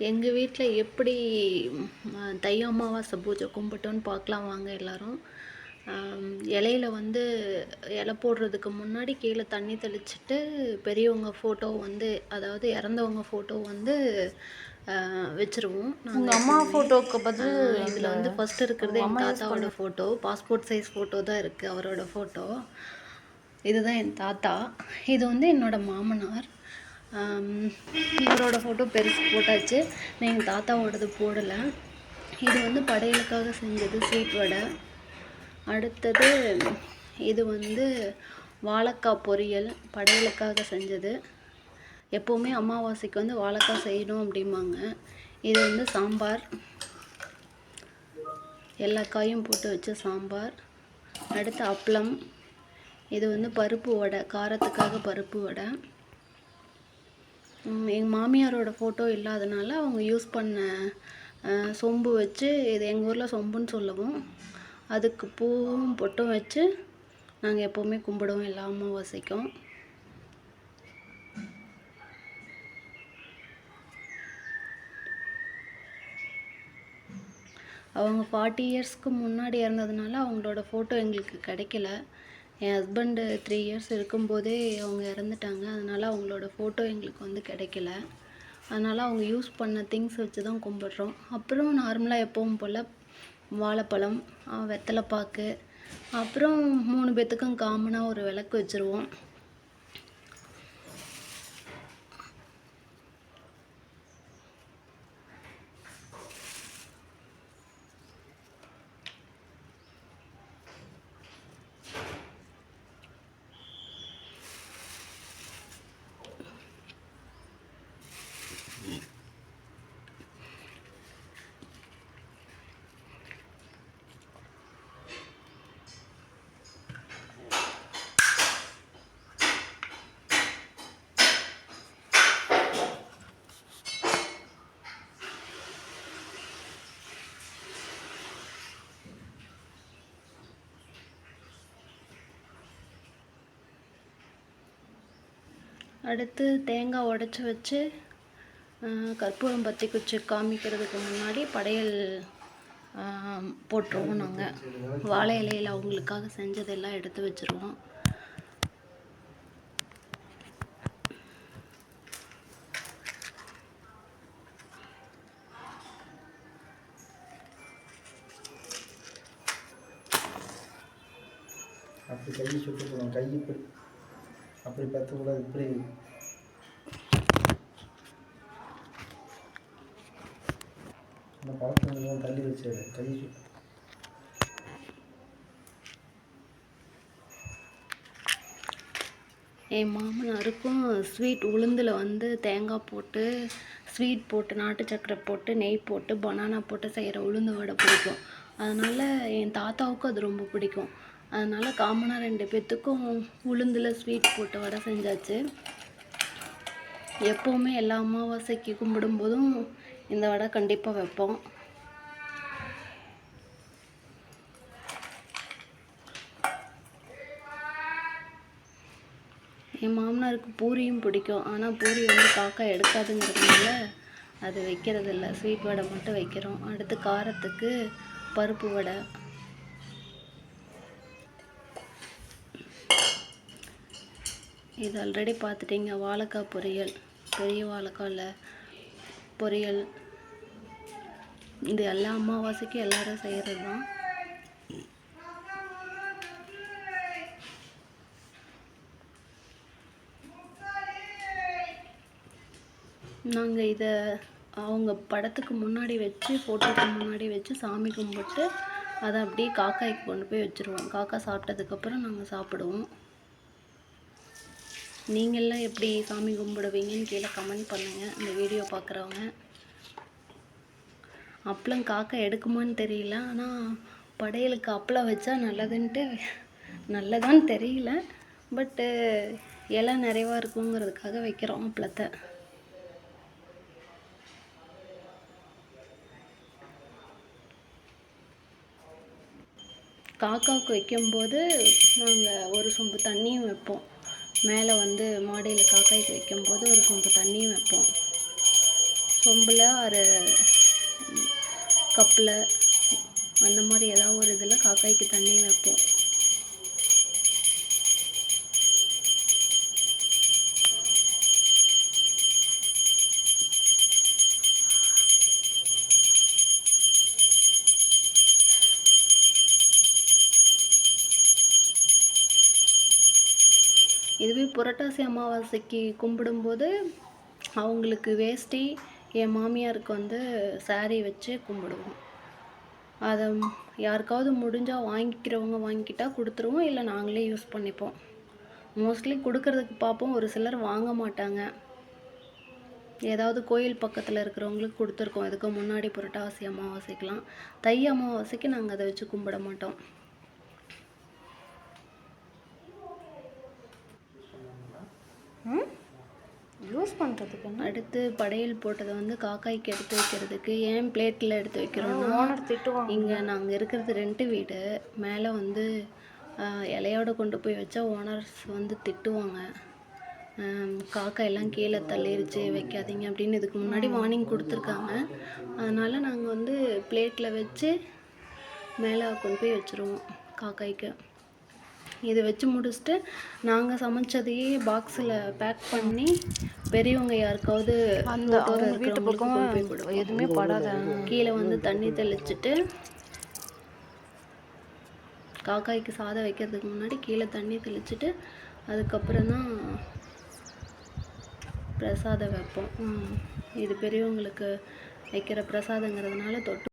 எங்கள் வீட்டில் எப்படி தை அமாவாசை பூஜை கும்பிட்டோன்னு பார்க்கலாம் வாங்க எல்லாரும். இலையில வந்து இலை போடுறதுக்கு முன்னாடி கீழே தண்ணி தெளிச்சிட்டு பெரியவங்க ஃபோட்டோ வந்து அதாவது இறந்தவங்க ஃபோட்டோ வந்து வச்சிருவோம். நாங்கள் அம்மா ஃபோட்டோவுக்கு பதில் இதில் வந்து ஃபர்ஸ்ட் இருக்கிறது என் தாத்தாவோட ஃபோட்டோ பாஸ்போர்ட் சைஸ் ஃபோட்டோ தான் இருக்குது அவரோட ஃபோட்டோ இதுதான் என் தாத்தா. இது வந்து என்னோட மாமனார். இவரோட ஃபோட்டோ பெருசு போட்டாச்சு. நான் எங்கள் தாத்தாவோடது போடலை. இது வந்து படையலுக்காக செஞ்சது ஸ்வீட் வடை. அடுத்தது இது வந்து வாழைக்காய் பொரியல் படையலுக்காக செஞ்சது. எப்போவுமே அமாவாசைக்கு வந்து வாழைக்காய் செய்யணும் அப்படிம்பாங்க. இது வந்து சாம்பார். எல்லா காயும் போட்டு வச்ச சாம்பார். அடுத்து அப்பளம். இது வந்து பருப்பு வடை காரத்துக்காக பருப்பு வடை. எங்கள் மாமியாரோட ஃபோட்டோ இல்லாதனால அவங்க யூஸ் பண்ண சொம்பு வச்சு இது எங்கள் ஊரில் சொம்புன்னு சொல்லவும் அதுக்கு பூவும் பொட்டும் வச்சு நாங்கள் எப்போவுமே கும்பிடுவோம் எல்லா அமாவாசைக்கும். அவங்க ஃபார்ட்டி இயர்ஸ்க்கு முன்னாடி இறந்ததுனால அவங்களோட ஃபோட்டோ எங்களுக்கு கிடைக்கல. என் ஹஸ்பண்டு த்ரீ இயர்ஸ் இருக்கும்போதே அவங்க இறந்துட்டாங்க. அதனால் அவங்களோட ஃபோட்டோ எங்களுக்கு வந்து கிடைக்கல. அதனால் அவங்க யூஸ் பண்ண திங்ஸ் வச்சு தான் கும்பிட்றோம். அப்புறம் நார்மலாக எப்பவும் போல் வாழைப்பழம் வெத்தலைப்பாக்கு அப்புறம் மூணு பேர்த்துக்கும் காமனாக ஒரு விளக்கு வச்சுருவோம். அடுத்து தேங்காய் உடச்சி வச்சு கற்பூரம் பற்றி குச்சி காமிக்கிறதுக்கு முன்னாடி படையல் போட்டுருவோம் நாங்கள் வாழை இலையில் அவங்களுக்காக செஞ்சதெல்லாம் எடுத்து வச்சுருவோம். அப்படி கையை சுட்டு போகணும் அப்படி பற்றக்கூடாது இப்படி. இந்த பழக்கம் தள்ளி வச்சு கை என் மாமனாருக்கும் ஸ்வீட் உளுந்தில் வந்து தேங்காய் போட்டு ஸ்வீட் போட்டு நாட்டு சக்கரை போட்டு நெய் போட்டு பனானா போட்டு செய்கிற உளுந்து வடை பிடிக்கும். அதனால் என் தாத்தாவுக்கும் அது ரொம்ப பிடிக்கும். அதனால் காமனாக ரெண்டு பேர்த்துக்கும் உளுந்தில் ஸ்வீட் போட்டு வடை செஞ்சாச்சு. எப்போவுமே எல்லா அமாவாசைக்கு கும்பிடும்போதும் இந்த வடை கண்டிப்பாக வைப்போம். என் மாமனாருக்கு பூரியும் பிடிக்கும். ஆனால் பூரி வந்து காக்கா எடுக்காதுங்கிறதுனால அது வைக்கிறதில்ல. ஸ்வீட் வடை மட்டும் வைக்கிறோம். அடுத்து காரத்துக்கு பருப்பு வடை. இது ஆல்ரெடி பார்த்துட்டீங்க. வாழைக்காய் பொரியல். பெரிய வாழைக்காயில் பொரியல். இது எல்லா அமாவாசைக்கும் எல்லாரும் செய்கிறது தான் நாங்கள் இதை அவங்க படத்துக்கு முன்னாடி வச்சு ஃபோட்டோக்கு முன்னாடி வச்சு சாமி கும்பிட்டு அதை அப்படியே காக்காய்க்கு கொண்டு போய் வச்சுருவோம். காக்கா சாப்பிட்டதுக்கப்புறம் நாங்கள் சாப்பிடுவோம். நீங்கள்லாம் எப்படி சாமி கும்பிடுவீங்கன்னு கீழே கமெண்ட் பண்ணுங்கள் இந்த வீடியோ பார்க்குறவங்க. அப்பளம் காக்கா எடுக்குமான்னு தெரியல. ஆனால் படையலுக்கு அப்பளம் வச்சா நல்லதுன்ட்டு நல்லதான்னு தெரியல. பட்டு இலை நிறைவாக இருக்குங்கிறதுக்காக வைக்கிறோம் அப்பளத்தை. காக்காவுக்கு வைக்கும்போது நாங்கள் ஒரு சொம்பு தண்ணியும் வைப்போம். மேலே வந்து மாடியில் காக்காய்க்கு வைக்கும்போது ஒரு சொம்பு தண்ணியும் வைப்போம். சொம்பில் ஒரு கப்பில் அந்த மாதிரி ஏதாவது ஒரு இதில் காக்காய்க்கு தண்ணி வைப்போம். இதுவே புரட்டாசி அமாவாசைக்கு கும்பிடும்போது அவங்களுக்கு வேஷ்டி என் மாமியாருக்கு வந்து saree வச்சு கும்பிடுவோம். அதை யாருக்காவது முடிஞ்சால் வாங்கிக்கிறவங்க வாங்கிக்கிட்டா கொடுத்துருவோம் இல்லை நாங்களே யூஸ் பண்ணிப்போம். மோஸ்ட்லி கொடுக்கறதுக்கு பார்ப்போம் ஒரு சிலர் வாங்க மாட்டாங்க. ஏதாவது கோயில் பக்கத்தில் இருக்கிறவங்களுக்கு கொடுத்துருக்கோம் இதுக்கு முன்னாடி புரட்டாசி அமாவாசைக்கெலாம் தை அமாவாசைக்கு நாங்கள் அதை வச்சு கும்பிட மாட்டோம். யூஸ் பண்ணுறதுக்கு அடுத்து படையல் போட்டதை வந்து காக்காய்க்கு எடுத்து வைக்கிறதுக்கு ஏன் பிளேட்டில் எடுத்து வைக்கிறோம்னா ஓனர் திட்டுவாங்க. இங்கே நாங்கள் இருக்கிறது ரெண்ட்டு வீடு. மேலே வந்து இலையோட கொண்டு போய் வச்சா ஓனர்ஸ் வந்து திட்டுவாங்க. காக்கா எல்லாம் கீழே தள்ளிருச்சு வைக்காதீங்க அப்படின்னு இதுக்கு முன்னாடி வார்னிங் கொடுத்துருக்காங்க. அதனால் நாங்கள் வந்து பிளேட்டில் வச்சு மேலே கொண்டு போய் வச்சுருவோம் காக்காய்க்கு. இது வச்சு முடிச்சுட்டு நாங்கள் சமைச்சதையே பாக்ஸில் பேக் பண்ணி பெரியவங்க யாருக்காவது அந்த வீட்டு பக்கம். எதுவுமே படாத கீழே வந்து தண்ணி தெளிச்சிட்டு காக்காய்க்கு சாதம் வைக்கிறதுக்கு முன்னாடி கீழே தண்ணி தெளிச்சிட்டு அதுக்கப்புறம் தான் பிரசாதம் வைப்போம். இது பெரியவங்களுக்கு வைக்கிற பிரசாதங்கிறதுனால தொட்டு